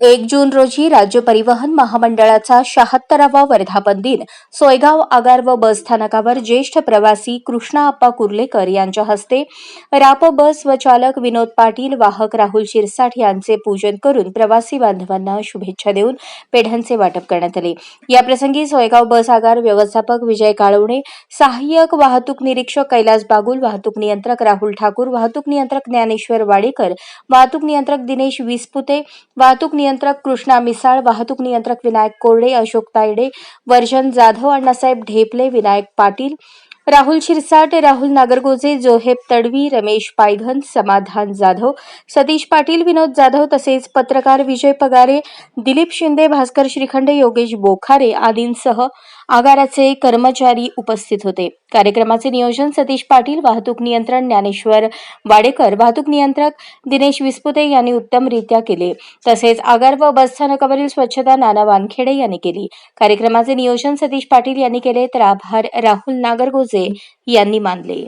एक जून रोजी राज्य परिवहन महामंडळाचा शहात्तरावा वर्धापन दिन. सोयगाव आगार व बस स्थानकावर ज्येष्ठ प्रवासी कृष्णा आप्पा कुर्लेकर यांच्या हस्ते राप बस व चालक विनोद पाटील वाहक राहुल शिरसाठ यांचे पूजन करून प्रवासी बांधवांना शुभेच्छा देऊन पेढ्यांचे वाटप करण्यात आले. याप्रसंगी सोयगाव बस आगार व्यवस्थापक विजय काळवणे सहाय्यक वाहतूक निरीक्षक कैलास बागुल वाहतूक नियंत्रक राहुल ठाकूर वाहतूक नियंत्रक ज्ञानेश्वर वाडेकर वाहतूक नियंत्रक दिनेश विसपुते वाहतूक नियंत्रक कृष्णा मिसाळ वाहतूक नियंत्रक विनायक कोरडे अशोक तायडे वर्जन जाधव अण्णासाहेब ढेपले विनायक पाटील राहुल शिरसाट राहुल नागरगोजे जोहेब तडवी रमेश पायघन समाधान जाधव सतीश पाटील विनोद जाधव तसेच पत्रकार विजय पगारे दिलीप शिंदे भास्कर श्रीखंड योगेश बोखारे आदींसह आगाराचे कर्मचारी उपस्थित होते. कार्यक्रमाचे नियोजन सतीश पाटील वाहतूक नियंत्रण ज्ञानेश्वर वाडेकर वाहतूक नियंत्रक दिनेश विस्पुते यांनी उत्तमरित्या केले. तसेच आगार व बसस्थानकावरील स्वच्छता नाना वानखेडे यांनी केली. कार्यक्रमाचे नियोजन सतीश पाटील यांनी केले तर आभार राहुल नागरगोजे. यांनी मानले.